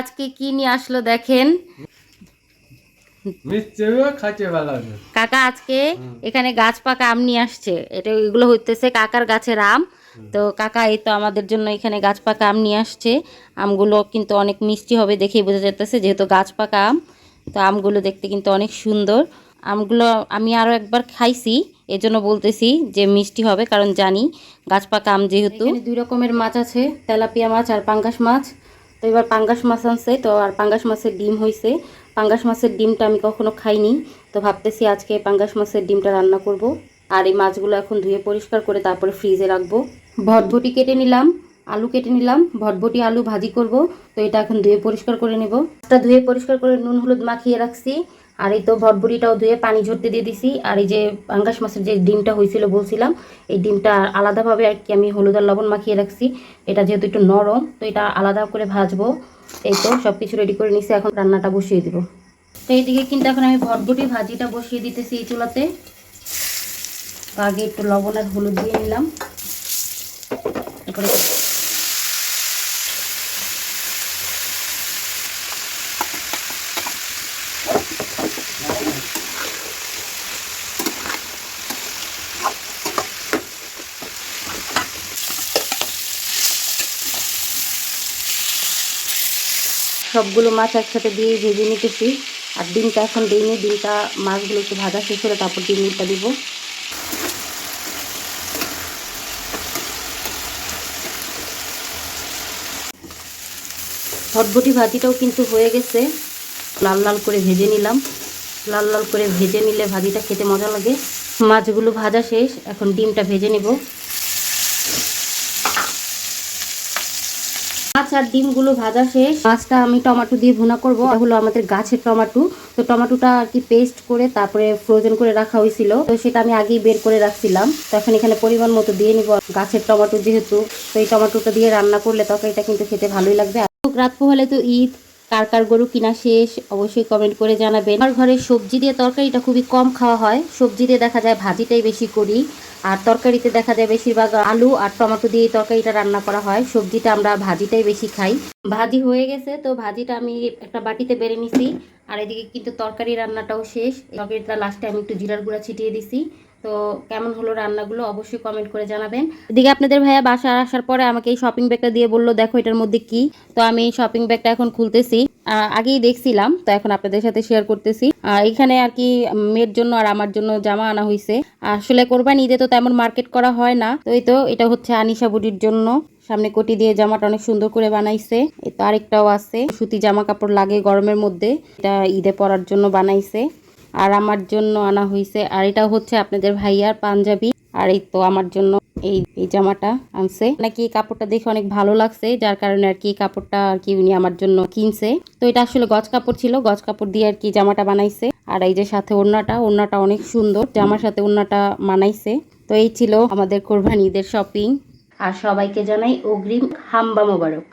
আজকে কি নিয়ে আসলো দেখেন। কাকা আজকে এখানে গাছ পাকা আম নিয়ে আসছে। এটা এগুলো হইতেছে কাকার গাছের আম। তো কাকা এই তো আমাদের জন্য এখানে গাছ পাকা আম নিয়ে আসছে। আমগুলো কিন্তু অনেক মিষ্টি হবে দেখেই বোঝা যাচ্ছে যেহেতু গাছ পাকা আম। তো আমগুলো দেখতে কিন্তু অনেক সুন্দর। আমগুলো আমি আরও একবার খাইছি এজন্য বলতেছি যে মিষ্টি হবে কারণ জানি গাছ পাকা আম যেহেতু। দুই রকমের মাছ আছে তেলাপিয়া মাছ আর পাঙ্গাস মাছ। তো এবার পাঙ্গাস মাছ আনছে, তো আর পাঙ্গাস মাছের ডিম হয়েছে পাঙ্গাস মাছের ডিমটা আমি কখনো খাইনি, তো ভাবতেছি আজকে পাঙ্গাস মাছের ডিমটা রান্না করব। আর এই মাছগুলো এখন ধুয়ে পরিষ্কার করে তারপরে ফ্রিজে রাখব। ভটভটি কেটে নিলাম, আলু কেটে নিলাম, ভটভটি আলু ভাজি করব, তো এটা এখন ধুয়ে পরিষ্কার করে নেব। মাছটা ধুয়ে পরিষ্কার করে নুন হলুদ মাখিয়ে রাখছি। আর এই তো ভটভটিটাও ধুয়ে পানি ঝরতে দিয়ে দিছি। আর এই যে পাঙ্গাস মাছের যে ডিমটা হয়েছিল বলছিলাম, এই ডিমটা আলাদাভাবে আর কি আমি হলুদ আর লবণ মাখিয়ে রাখছি। এটা যেহেতু একটু নরম, তো এটা আলাদা করে ভাজবো। এই তো সব কিছু রেডি করে নিছি, এখন রান্নাটা বসিয়ে দিব। তো এইদিকে কিন্তু এখন আমি ভটভটি ভাজিটা বসিয়ে দিতেছি এই চুলাতে। আগে একটু লবণ আর হলুদ দিয়ে নিলাম। সবগুলো মাছ একসাথে দিয়ে ভেজে নিতেছি। আর ডিমটা এখন দিইনি ডিমটা মাছগুলো একটু ভাজা শেষ হলে তারপর ডিমটা দিব। ভটভটি ভাজিটাও কিন্তু হয়ে গেছে। লাল লাল করে ভেজে নিলাম। লাল লাল করে ভেজে নিলে ভাজিটা খেতে মজা লাগে। মাছগুলো ভাজা শেষ, এখন ডিমটা ভেজে নিব। মাছ আর ডিমগুলো ভাজা শেষ। মাছটা আমি টমেটো দিয়ে ভুনা করব। হলো আমাদের গাছের টমেটো। তো টমেটোটা আর কি পেস্ট করে তারপরে ফ্রোজেন করে রাখা হয়েছিল। তো সেটা আমি আগেই বের করে রাখছিলাম। তো এখন এখানে পরিমাণ মতো দিয়ে নিব। গাছের টমেটো যেহেতু, তো এই টমেটোটা দিয়ে রান্না করলে তখন এটা কিন্তু খেতে ভালোই লাগবে। রাত পোহালে তো ঈদ। কার কার গরু কিনা শেষ, অবশ্যই কমেন্ট করে জানাবেন। আমার ঘরে সবজি দিয়ে তরকারিটা খুবই কম খাওয়া হয়। সবজি দিয়ে দেখা যায় ভাজিটাই বেশি করি। আর তরকারিতে দেখা যায় বেশিরভাগ আলু আর টমেটো দিয়ে তরকারিটা রান্না করা হয়। সবজিটা আমরা ভাজিটাই বেশি খাই। ভাজি হয়ে গেছে, তো ভাজিটা আমি একটা বাটিতে বেড়ে নিছি। আর এদিকে কিন্তু তরকারি রান্নাটাও শেষ। তরকারিটা লাস্টে আমি একটু জিরার গুঁড়া ছিটিয়ে দিছি। তো কেমন হলো রান্নাগুলো অবশ্যই কমেন্ট করে জানাবেন। এদিকে আপনাদের ভাইয়া বাসা আসার পরে আমাকে এই শপিং ব্যাগটা দিয়ে বলল, দেখো এটার মধ্যে কি? তো আমি এই শপিং ব্যাগটা এখন খুলতেছি। আগেই দেখছিলাম, তো এখন আপনাদের সাথে শেয়ার করতেছি। এখানে আর কি মেয়ের জন্য আর আমার জন্য জামা আনা হয়েছে আসলে কোরবানি ঈদে তো তেমন মার্কেট করা হয় না। তো এই তো, এটা হচ্ছে আনিশা বুটির জন্য। সামনে কোটি দিয়ে জামাটা অনেক সুন্দর করে বানাইছে। তো আরেকটাও আছে। সুতি জামা কাপড় লাগে গরমের মধ্যে। এটা ঈদে পরার জন্য বানাইছে। আর আমার জন্য আনা হয়েছে আর এটা হচ্ছে আপনাদের ভাইয়ার পাঞ্জাবি। আর এই তো আমার জন্য এই এই জামাটা আনছে। নাকি এই কাপড়টা দেখে অনেক ভালো লাগছে, যার কারণে আর কি এই কাপড়টা আর কি উনি আমার জন্য কিনছে। তো এটা আসলে গজ কাপড় ছিল, গজ কাপড় দিয়ে আর কি জামাটা বানাইছে। আর এই যে সাথে ওড়নাটা ওড়নাটা অনেক সুন্দর। জামার সাথে ওড়নাটা মানাইছে। তো এই ছিল আমাদের কোরবানি ঈদের শপিং। আর সবাইকে জানাই অগ্রিম হাম্বা মোবারক।